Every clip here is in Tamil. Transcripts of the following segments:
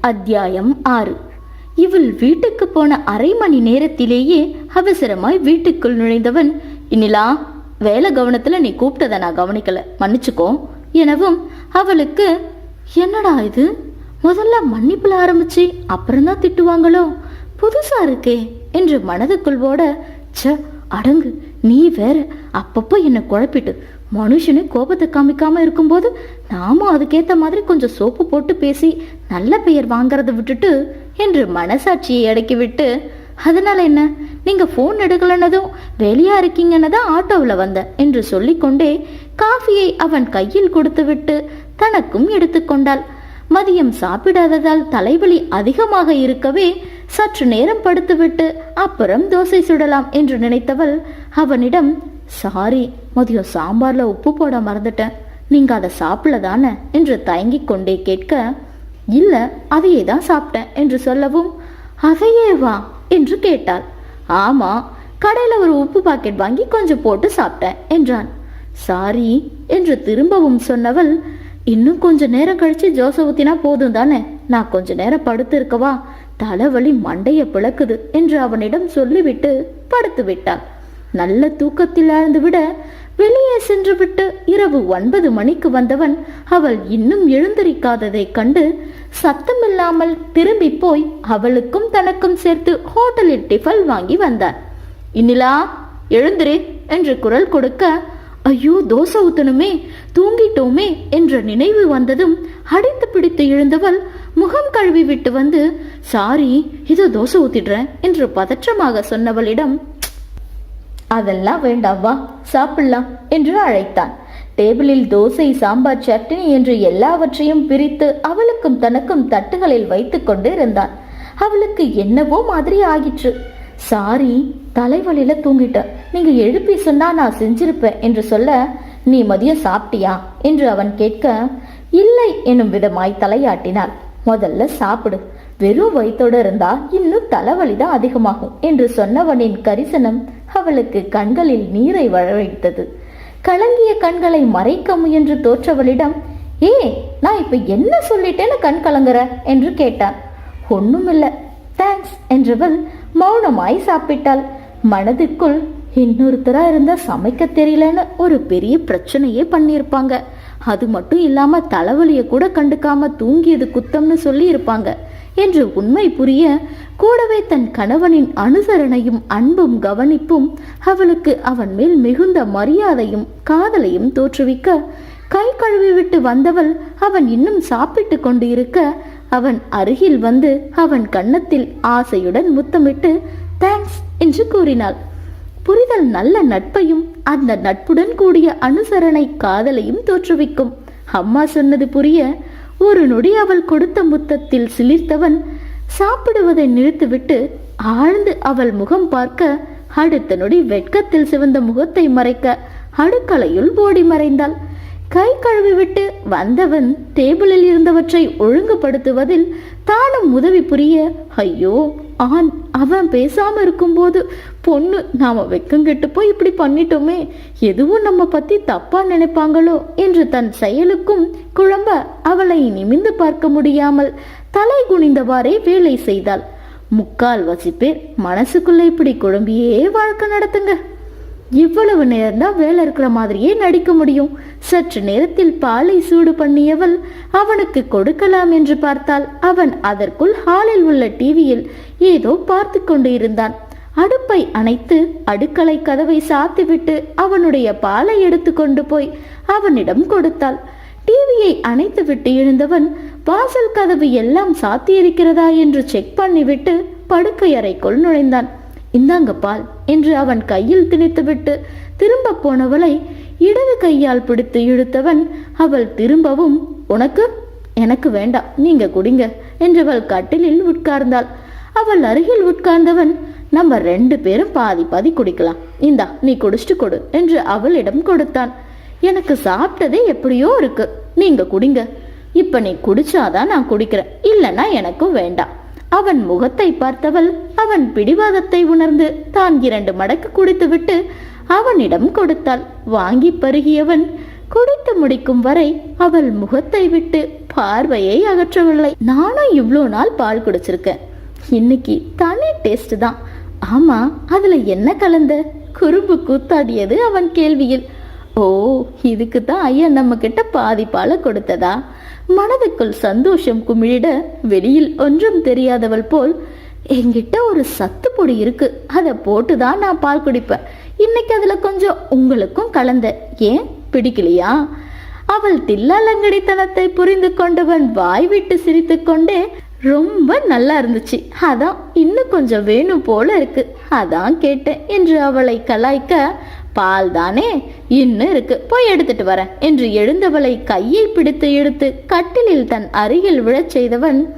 அத்தியாயம் ஆறு. இவள் வீட்டுக்கு போன அரை மணி நேரத்திலேயே அவசரமாய் வீட்டுக்குள் நுழைந்தவன் இனிலா வேலை கவனத்துல நீ கூப்பிட்டதை நான் கவனிக்கல. மன்னிச்சுக்கோ எனவும் அவளுக்கு என்னடா இது? முதல்ல மன்னிப்புல ஆரம்பிச்சு அப்புறம்தான் திட்டுவாங்களோ? புதுசா இருக்கே என்று மனதுக்குள் ஓட ச்ச அடங்கு நீ வேற அப்பப்போ என்னை குழப்பிட்டு மனுஷனே கோபத்தை காமிக்காம இருக்கும்போது நாமும் அதுக்கேத்த மாதிரி கொஞ்சம் சோப்பு போட்டு பேசி நல்ல பெயர் வாங்குறத விட்டுட்டு என்று மனசாட்சியை அடக்கி விட்டு அதனால என்ன? நீங்க ஃபோன் எடுக்கலனதும் வெளியா இருக்கீங்கன்னு தான் ஆட்டோவில் வந்தேன் என்று சொல்லிக்கொண்டே காஃபியை அவன் கையில் கொடுத்துவிட்டு தனக்கும் எடுத்துக்கொண்டாள் மதியம் சாப்பிடாததால் தலைவலி அதிகமாக இருக்கவே சற்று நேரம் படுத்துவிட்டு அப்புறம் தோசை சுடலாம் என்று நினைத்தவள் அவனிடம் சாரி மதியம் சாம்பாரில் உப்பு போட மறந்துட்டேன். நீங்கள் அதை சாப்பிடல தானே என்று தயங்கிக் கொண்டே கேட்க இல்லை அதையே தான் சாப்பிட்டேன் என்று சொல்லவும் அதையே வா என்று கேட்டாள். ஆமாம் கடையில் ஒரு உப்பு பாக்கெட் வாங்கி கொஞ்சம் போட்டு சாப்பிட்டேன் என்றான். சாரி என்று திரும்பவும் சொன்னவள் இன்னும் கொஞ்ச நேரம் கழிச்சு ஜோச ஊத்தினா போதும் தானே? நான் கொஞ்ச நேரம் படுத்து இருக்கவா? தலைவலி மண்டைய பிளக்குது என்று அவனிடம் சொல்லிவிட்டு படுத்து விட்டாள். நல்ல தூக்கத்தில் ஆழ்ந்துவிட வெளியே சென்றுவிட்டு இரவு ஒன்பது மணிக்கு வந்தவன் அவள் இன்னும் எழுந்திருக்காததைக் கண்டு சத்தமில்லாமல் திரும்பி போய் அவளுக்கும் தனக்கும் சேர்த்து ஹோட்டலில் டிஃபல் வாங்கி வந்தான். இனிலா எழுந்திரு என்று குரல் கொடுக்க ஐயோ தோசை ஊத்தணுமே தூங்கிட்டோமே என்ற நினைவு வந்ததும் அடித்து பிடித்து எழுந்தவள் முகம் கழுவி விட்டு வந்து சாரி இதோ தோசை ஊத்திடுறேன் என்று பதற்றமாக சொன்னவளிடம் அதெல்லாம் வேண்டாம் வா சாப்பிடலாம் என்று அழைத்தான். டேபிளில் தோசை சாம்பார் சட்னி என்று எல்லாவற்றையும் பிரித்து அவளுக்கும் தனக்கும் தட்டுகளில் வைத்துக் கொண்டு இருந்தான். அவளுக்கு என்னவோ மாதிரி ஆகிற்று சாரி தலைவலியில தூங்கிட்டேன். நீங்க எழுப்பி சொன்னா நான் செஞ்சிருப்பேன் என்று சொல்ல நீ மதியம் சாப்பிட்டியா? என்று அவன் கேட்க இல்லை என்னும் விதமாய் தலையாட்டினாள். முதல்ல சாப்பிடு. வெறும் வயிற்றோடு இருந்தா இன்னும் தலைவலி தான் அதிகமாகும் என்று சொன்னவனின் கரிசனம் அவளுக்கு கண்களில் நீரை வரவழைத்தது கலங்கிய கண்களை மறைக்க முயன்று தோற்றவளிடம் ஏ நான் இப்ப என்ன சொல்லிட்டேன்னு கண் கலங்குற? என்று கேட்டான். ஒண்ணுமில்ல தேங்க்ஸ் என்றவள் மௌனமாய் சாப்பிட்டாள். மனதுக்குள் இன்னொருத்தரா இருந்தா சமைக்க தெரியலன்னு ஒரு பெரிய பிரச்சனையே பண்ணியிருப்பாங்க. அது மட்டும் இல்லாம தலைவலிய கூட கண்டுக்காம தூங்கியது குத்தம்னு சொல்லி இருப்பாங்க என்று உண்மை புரிய கூடவே தன் கணவனின் அனுசரணையும் அன்பும் கவனிப்பும் அவளுக்கு அவன் மேல் மிகுந்த மரியாதையும் காதலையும் தோற்றுவிக்க கை கழுவி விட்டு வந்தவள் அவன் இன்னும் சாப்பிட்டு கொண்டு இருக்க அவன் அருகில் வந்து அவன் கன்னத்தில் ஆசையுடன் முத்தமிட்டு தேங்க்ஸ் என்று கூறினாள். புரிதல் நல்ல நட்பையும் அந்த நட்புடன் கூடிய அனுசரணை காதலையும் தோற்றுவிக்கும். அம்மா சொன்னது புரிய ஒரு நொடி அவள் கொடுத்த முத்தத்தில் சிலிர்த்தவன் சாப்பிடுவதை நிறுத்திவிட்டு ஆழ்ந்து அவள் முகம் பார்க்க அடுத்த நொடி வெட்கத்தில் சிவந்த முகத்தை மறைக்க அடுக்கலையுள் ஓடி மறைந்தாள். கை கழுவிவிட்டு வந்தவன் டேபிளில் இருந்தவற்றை ஒழுங்குபடுத்துவதில் தானும் உதவி புரிய ஐயோ ஆண் அவன் பேசாமல் இருக்கும்போது பொண்ணு நாம வெக்கங்கெட்டு போய் இப்படி பண்ணிட்டோமே எதுவும் நம்ம பற்றி தப்பாக நினைப்பாங்களோ என்று தன் செயலுக்கும் குழம்ப அவளை நிமிந்து பார்க்க முடியாமல் தலை குனிந்தவாறே வேலை செய்தாள். முக்கால் வசிப்பேர் மனசுக்குள்ளே இப்படி குழம்பியே வாழ்க்கை நடத்துங்க. இவ்வளவு நேரம்தான் வேலை இருக்கிற மாதிரியே நடிக்க முடியும். சற்று நேரத்தில் பாலை சூடு பண்ணியவள் அவனுக்கு கொடுக்கலாம் என்று பார்த்தால் அவன் அதற்குள் ஹாலில் உள்ள டிவியில் ஏதோ பார்த்து கொண்டு இருந்தான். அடுப்பை அணைத்து அடுக்களை கதவை சாத்திவிட்டு அவனுடைய பாலை எடுத்து கொண்டு போய் அவனிடம் கொடுத்தாள். டிவியை அணைத்து விட்டு எழுந்தவன் வாசல் கதவு எல்லாம் சாத்தியிருக்கிறதா? என்று செக் பண்ணிவிட்டு படுக்கை அறைக்குள் நுழைந்தான். இந்தாங்க பால். என்று அவன் கையில் திணித்துவிட்டு திரும்ப போனவளை இடது கையால் பிடித்து இழுத்தவன் அவள் திரும்பவும் உனக்கு? எனக்கு வேண்டாம் நீங்க குடிங்க என்றவள் கட்டிலில் உட்கார்ந்தாள். அவள் அருகில் உட்கார்ந்தவன் நம்ம ரெண்டு பேரும் பாதி பாதி குடிக்கலாம். இந்தா நீ குடிச்சிட்டு கொடு என்று அவளிடம் கொடுத்தான். எனக்கு சாப்பிட்டதே எப்படியோ இருக்கு நீங்க குடிங்க. இப்ப நீ குடிச்சாதான் நான் குடிக்கிறேன் இல்லைன்னா எனக்கும் வேண்டாம். அவன் முகத்தை பார்த்தவள் அவன் பிடிவாதத்தை உணர்ந்து தான் இரண்டு மடக்கு குடித்துவிட்டு அவனிடம் கொடுத்தாள். வாங்கி பருகியவன் குடித்து முடிக்கும் வரை அவள் முகத்தை விட்டு பார்வையை அகற்றவில்லை. நானும் இவ்வளோ நாள் பால் குடிச்சிருக்கேன். இன்னைக்கு தனி டேஸ்ட் தான். ஆமா அதுல என்ன கலந்த? குறும்பு கூத்தாடியது அவன் கேள்வியில். ஓ இதுக்கு தான் ஐயன் நம்ம கிட்ட பாதி பாலை கொடுத்ததா? மனதுக்குள் சந்தோஷம் குமிழிட வெளியில் ஒன்றும் தெரியாதவள் போல் என்கிட்ட ஒரு சத்து பொடி இருக்கு. அதை போட்டு தான் நான் பால் குடிப்பேன். இன்னைக்கு அதில் கொஞ்சம் உங்களுக்கும் கலந்த. ஏன்? பிடிக்கலையா? அவள் தில்லாலங்கடித்தனத்தை புரிந்து கொண்டவன் வாய் விட்டு சிரித்துக்கொண்டே ரொம்ப நல்லா இருந்துச்சு. அதான் இன்னும் கொஞ்சம் வேணும் போல இருக்கு. அதான் கேட்டேன் என்று அவளை கலாய்க்க பால் தானே இன்னும் இருக்கு. போய் எடுத்துட்டு வரேன் என்று எழுந்தவளை கையை பிடித்து இழுத்து கட்டிலில் தன் அருகில் விழச் செய்தவன்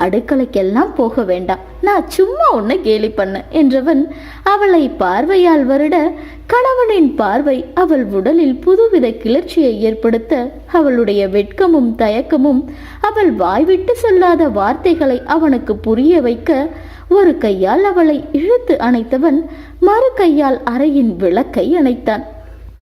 அடுக்கலைக்கெல்லாம் போக வேண்டாம். நான் சும்மா உன்னை கேலி பண்ண என்றவன் அவளை பார்வையால் வருட கணவனின் பார்வை அவள் உடலில் புதுவித கிளர்ச்சியை ஏற்படுத்த அவளுடைய வெட்கமும் தயக்கமும் அவள் வாய்விட்டு சொல்லாத வார்த்தைகளை அவனுக்கு புரிய வைக்க ஒரு கையால் அவளை இழுத்து அணைத்தவன் மறு கையால் அறையின் விளக்கை அணைத்தான்.